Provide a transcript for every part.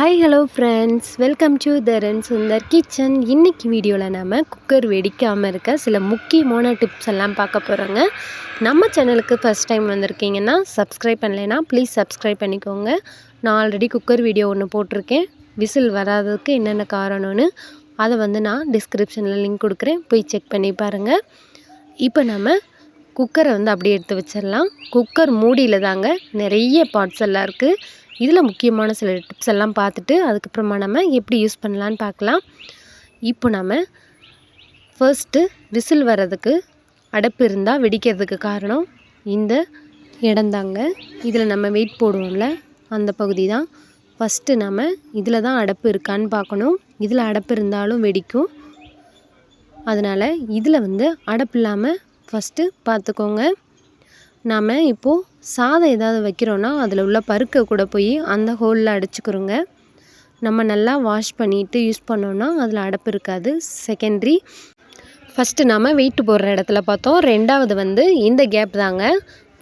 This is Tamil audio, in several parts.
Hi hello friends welcome to Dharan Sundar kitchen இன்னைக்கு வீடியோவில் நம்ம குக்கர் வெடிக்காமல் இருக்க சில முக்கியமான டிப்ஸ் எல்லாம் பார்க்க போகிறோங்க நம்ம சேனலுக்கு ஃபஸ்ட் டைம் வந்திருக்கீங்கன்னா சப்ஸ்கிரைப் பண்ணலைன்னா ப்ளீஸ் சப்ஸ்கிரைப் பண்ணிக்கோங்க. நான் ஆல்ரெடி குக்கர் வீடியோ ஒன்று போட்டிருக்கேன். விசில் வராததுக்கு என்னென்ன காரணம்னு அதை வந்து நான் டிஸ்கிரிப்ஷனில் லிங்க் கொடுக்குறேன். போய் செக் பண்ணி பாருங்கள் இப்போ நம்ம குக்கரை வந்து அப்படியே எடுத்து வச்சிடலாம். குக்கர் மூடியில் தாங்க நிறைய பார்ட்ஸ் எல்லாம் இருக்குது இதில் முக்கியமான சில டிப்ஸ் எல்லாம் பார்த்துட்டு அதுக்கப்புறமா நம்ம எப்படி யூஸ் பண்ணலான்னு பார்க்கலாம். இப்போ நம்ம ஃபர்ஸ்ட்டு விசில் வர்றதுக்கு அடைப்பு இருந்தால் வெடிக்கிறதுக்கு காரணம் இந்த இடம்தாங்க இதில் நம்ம வெயிட் போடுவோம்ல அந்த பகுதி தான். ஃபஸ்ட்டு நம்ம இதில் தான் அடைப்பு இருக்கான்னு பார்க்கணும். இதில் அடைப்பு இருந்தாலும் வெடிக்கும். அதனால் இதில் வந்து அடைப்பு இல்லாமல் ஃபஸ்ட்டு பார்த்துக்கோங்க. நாம் இப்போது சாதம் ஏதாவது வைக்கிறோன்னா அதில் உள்ள பருக்கை கூட போய் அந்த ஹோலில் அடைச்சிக்கிறோங்க நம்ம நல்லா வாஷ் பண்ணிவிட்டு யூஸ் பண்ணோன்னா அதில் அடைப்பு இருக்காது. செகண்ட்ரி ஃபஸ்ட்டு நாம் வெயிட் போடுற இடத்துல பார்த்தோம். ரெண்டாவது வந்து இந்த கேப் தாங்க.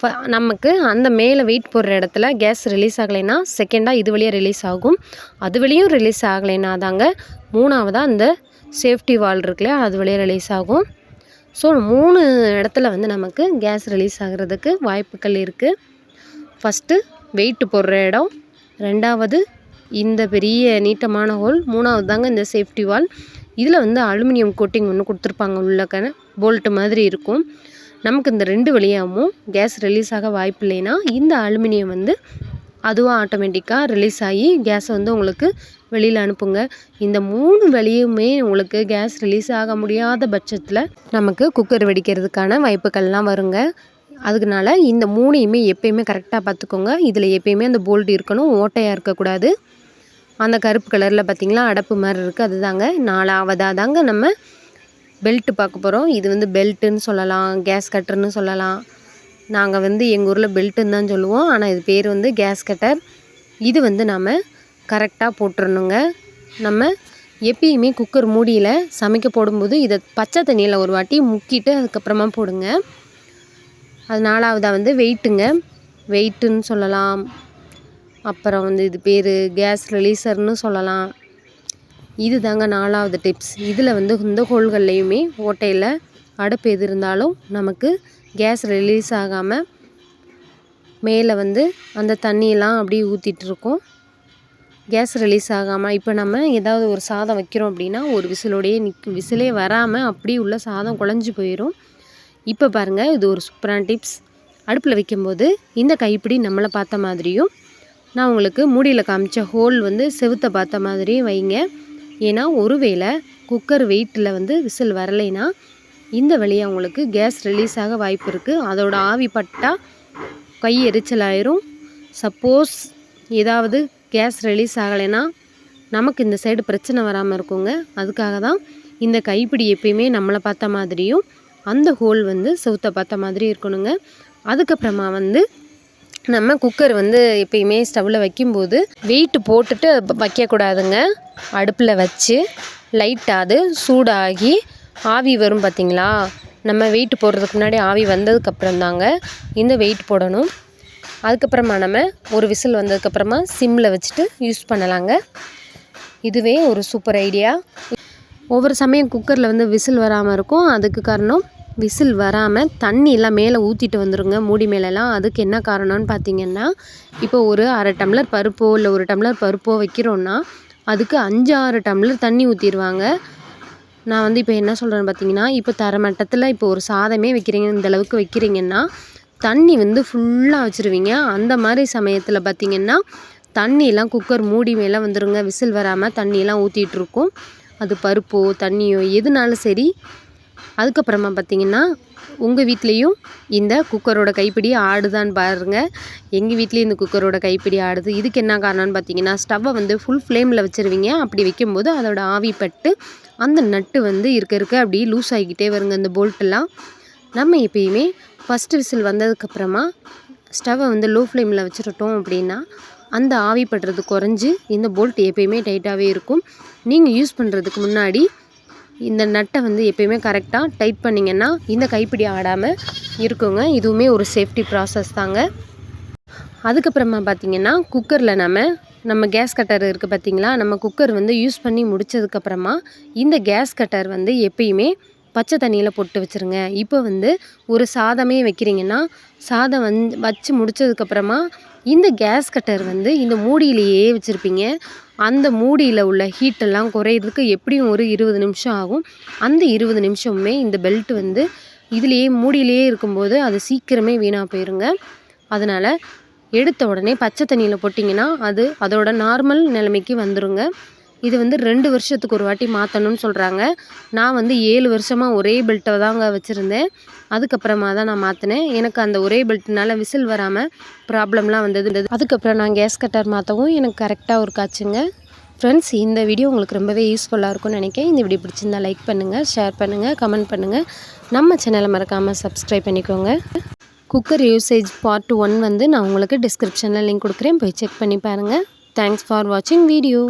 ஃப நமக்கு அந்த மேலே வெயிட் போடுற இடத்துல கேஸ் ரிலீஸ் ஆகலைன்னா செகண்டாக இது வழியாக ரிலீஸ் ஆகும். அது வழியும் ரிலீஸ் ஆகலைன்னா தாங்க மூணாவதாக அந்த சேஃப்டி வால் இருக்குல்ல அது வழியாக ரிலீஸ் ஆகும். ஸோ மூணு இடத்துல வந்து நமக்கு கேஸ் ரிலீஸ் ஆகிறதுக்கு வாய்ப்புகள் இருக்குது ஃபஸ்ட்டு வெயிட் போடுற இடம். ரெண்டாவது இந்த பெரிய நீட்டமான ஹோல் மூணாவது தாங்க இந்த சேஃப்டி வால் இதில் வந்து அலுமினியம் கோட்டிங் ஒன்று கொடுத்துருப்பாங்க உள்ளக்க போல்ட்டு மாதிரி இருக்கும். நமக்கு இந்த ரெண்டு வழியாகவும் கேஸ் ரிலீஸ் ஆக வாய்ப்பு இல்லைன்னா இந்த அலுமினியம் வந்து அதுவாக ஆட்டோமேட்டிக்காக ரிலீஸ் ஆகி கேஸை வந்து உங்களுக்கு வெளியில் அனுப்புங்க. இந்த மூணு வழியுமே உங்களுக்கு கேஸ் ரிலீஸ் ஆக முடியாத பட்சத்தில் நமக்கு குக்கர் வெடிக்கிறதுக்கான வாய்ப்புகள்லாம் வருங்க. அதுக்குனால இந்த மூணையுமே எப்பயுமே கரெக்டாக பார்த்துக்கோங்க. இதில் எப்பயுமே அந்த போல்ட் இருக்கணும் ஓட்டையாக இருக்கக்கூடாது. அந்த கருப்பு கலரில் பார்த்திங்களா அடப்பு மாதிரி இருக்குது அதுதாங்க. நாலாவதாக தாங்க நம்ம பெல்ட்டு பார்க்க போகிறோம் இது வந்து பெல்ட்டுன்னு சொல்லலாம் கேஸ் கட்டர்னு சொல்லலாம். நாங்கள் வந்து எங்கள் ஊரில் பெல்ட்டுன்னு தான் சொல்லுவோம். ஆனால் இது பேர் வந்து கேஸ் கட்டர் இது வந்து நாம் கரெக்டாக போட்டுறணுங்க. நம்ம எப்பயுமே குக்கர் மூடியில் சமைக்க போடும்போது இதை பச்சை தண்ணியில் ஒரு வாட்டி முக்கிட்டு அதுக்கப்புறமா போடுங்க. அது நாலாவதாக வந்து வெயிட்டுங்க. வெயிட்டுன்னு சொல்லலாம். அப்புறம் வந்து இது பேர் கேஸ் ரிலீசர்னு சொல்லலாம். இது தாங்க நாலாவது டிப்ஸ் இதில் வந்து இந்த ஹோல்கள்லேயுமே ஓட்டையில் அடுப்பு எது இருந்தாலும் நமக்கு கேஸ் ரிலீஸ் ஆகாமல் மேலே வந்து அந்த தண்ணியெல்லாம் அப்படியே ஊற்றிட்டுருக்கோம் இருக்கும். கேஸ் ரிலீஸ் ஆகாமல் இப்போ நம்ம ஏதாவது ஒரு சாதம் வைக்கிறோம் அப்படின்னா ஒரு விசிலோடையே நிக் விசிலே வராமல் அப்படியே உள்ள சாதம் குழஞ்சி போயிடும் இப்போ பாருங்கள் இது ஒரு சூப்பரான டிப்ஸ் அடுப்பில் வைக்கும்போது இந்த கைப்பிடி நம்மளை பார்த்த மாதிரியும் நான் உங்களுக்கு மூடியில் காமிச்ச ஹோல் வந்து செவுத்தை பார்த்த மாதிரியும் வைங்க. ஏன்னா ஒருவேளை குக்கர் வெயிட்டில் வந்து விசில் வரலைன்னா இந்த வழியாக உங்களுக்கு கேஸ் ரிலீஸ் ஆக வாய்ப்பு இருக்குது அதோட ஆவி பட்டால் கை எரிச்சல் ஆயிரும் சப்போஸ் ஏதாவது கேஸ் ரிலீஸ் ஆகலைன்னா நமக்கு இந்த சைடு பிரச்சனை வராமல் இருக்குங்க. அதுக்காக தான் இந்த கைப்பிடி எப்பயுமே நம்மளை பார்த்த மாதிரியும் அந்த ஹோல் வந்து சவுத்தை பார்த்த மாதிரி இருக்கணுங்க. அதுக்கப்புறமா வந்து நம்ம குக்கர் வந்து எப்பயுமே ஸ்டவ்வில் வைக்கும்போது வெயிட்டு போட்டுட்டு வைக்கக்கூடாதுங்க. அடுப்பில் வச்சு லைட்டாக அது சூடாகி ஆவி வரும் பார்த்திங்களா நம்ம வெயிட் போடுறதுக்கு முன்னாடி ஆவி வந்ததுக்கப்புறம் தாங்க இந்த வெயிட் போடணும். அதுக்கப்புறமா நம்ம ஒரு விசில் வந்ததுக்கப்புறமா சிம்மில் வச்சுட்டு யூஸ் பண்ணலாங்க. இதுவே ஒரு சூப்பர் ஐடியா. ஒவ்வொரு சமயம் குக்கரில் வந்து விசில் வராமல் இருக்கும். அதுக்கு காரணம் விசில் வராமல் தண்ணி எல்லாம் மேலே ஊற்றிட்டு வந்துடுங்க மூடி மேலெலாம் அதுக்கு என்ன காரணம்னு பார்த்தீங்கன்னா இப்போ ஒரு அரை டம்ளர் பருப்போ இல்லை ஒரு டம்ளர் பருப்போ வைக்கிறோன்னா அதுக்கு அஞ்சு ஆறு டம்ளர் தண்ணி ஊற்றிடுவாங்க நான் வந்து இப்போ என்ன சொல்கிறேன்னு பார்த்தீங்கன்னா இப்போ தரமட்டத்தில் இப்போ ஒரு சாதமே வைக்கிறீங்க இந்த அளவுக்கு வைக்கிறீங்கன்னா தண்ணி வந்து ஃபுல்லாக வச்சுருவீங்க. அந்த மாதிரி சமயத்தில் பார்த்திங்கன்னா தண்ணியெல்லாம் குக்கர் மூடி மேலே வந்துடுங்க விசில் வராமல் தண்ணியெல்லாம் ஊற்றிட்டுருக்கும் அது பருப்போ தண்ணியோ எதுனாலும் சரி. அதுக்கப்புறமா பார்த்திங்கன்னா உங்கள் வீட்லேயும் இந்த குக்கரோட கைப்பிடி ஆடுதான்னு பாருங்கள் எங்கள் வீட்லேயும் இந்த குக்கரோட கைப்பிடி ஆடுது. இதுக்கு என்ன காரணம்னு பார்த்தீங்கன்னா ஸ்டவ்வை வந்து ஃபுல் ஃப்ளேமில் வச்சுருவீங்க. அப்படி வைக்கும்போது அதோட ஆவி பட்டு அந்த நட்டு வந்து இருக்க இருக்க அப்படியே லூஸ் ஆகிக்கிட்டே வருங்க. இந்த போல்ட்டெல்லாம் நம்ம எப்பயுமே ஃபஸ்ட்டு விசில் வந்ததுக்கப்புறமா ஸ்டவ்வை வந்து லோ ஃப்ளேமில் வச்சுருட்டோம் அப்படின்னா அந்த ஆவி படுறது குறைஞ்சி இந்த போல்ட் எப்பயுமே டைட்டாகவே இருக்கும். நீங்கள் யூஸ் பண்ணுறதுக்கு முன்னாடி இந்த நட்டை வந்து எப்பயுமே கரெக்டாக டைட் பண்ணிங்கன்னா இந்த கைப்பிடி ஆடாமல் இருக்குங்க. இதுவுமே ஒரு சேஃப்டி ப்ராசஸ் தாங்க. அதுக்கப்புறமா பார்த்திங்கன்னா குக்கரில் நம்ம நம்ம கேஸ் கட்டர் இருக்குது பார்த்திங்களா நம்ம குக்கர் வந்து யூஸ் பண்ணி முடிச்சதுக்கப்புறமா இந்த கேஸ் கட்டர் வந்து எப்பயுமே பச்சை தண்ணியில் போட்டு வச்சுருங்க. இப்போ வந்து ஒரு சாதமே வைக்கிறீங்கன்னா சாதம் வந் வச்சு முடிச்சதுக்கப்புறமா இந்த கேஸ் கட்டர் வந்து இந்த மூடியிலேயே வச்சுருப்பீங்க. அந்த மூடியில் உள்ள ஹீட்டெல்லாம் குறையிறதுக்கு எப்படியும் ஒரு இருபது நிமிஷம் ஆகும். அந்த இருபது நிமிஷமுமே இந்த பெல்ட் வந்து இதுலேயே மூடியிலேயே இருக்கும்போது அது சீக்கிரமே வீணாக போயிருங்க. அதனால் எடுத்த உடனே பச்சை தண்ணியில் போட்டிங்கன்னா அது அதோட நார்மல் நிலைமைக்கு வந்துருங்க. இது வந்து ரெண்டு வருஷத்துக்கு ஒரு வாட்டி மாற்றணும்னு சொல்கிறாங்க நான் வந்து ஏழு வருஷமாக ஒரே பெல்ட்டை தாங்க வச்சுருந்தேன். அதுக்கப்புறமா தான் நான் மாற்றினேன் எனக்கு அந்த ஒரே பெல்ட்னால விசில் வராமல் ப்ராப்ளம்லாம் வந்தது. அதுக்கப்புறம் நான் கேஸ் கட்டர் மாற்றவும் எனக்கு கரெக்டாக ஒரு காய்ச்சுங்க ஃப்ரெண்ட்ஸ் இந்த வீடியோ உங்களுக்கு ரொம்பவே யூஸ்ஃபுல்லாக இருக்கும்னு நினைக்கிறேன். இந்த வீடியோ பிடிச்சிருந்தா லைக் பண்ணுங்கள் ஷேர் பண்ணுங்கள் கமெண்ட் பண்ணுங்கள் நம்ம சேனலை மறக்காமல் சப்ஸ்கிரைப் பண்ணிக்கோங்க. குக்கர் யூசேஜ் பார்ட் ஒன் வந்து நான் உங்களுக்கு டிஸ்கிரிப்ஷனில் லிங்க் கொடுக்குறேன். போய் செக் பண்ணி பாருங்கள் தேங்க்ஸ் ஃபார் வாட்சிங் வீடியோ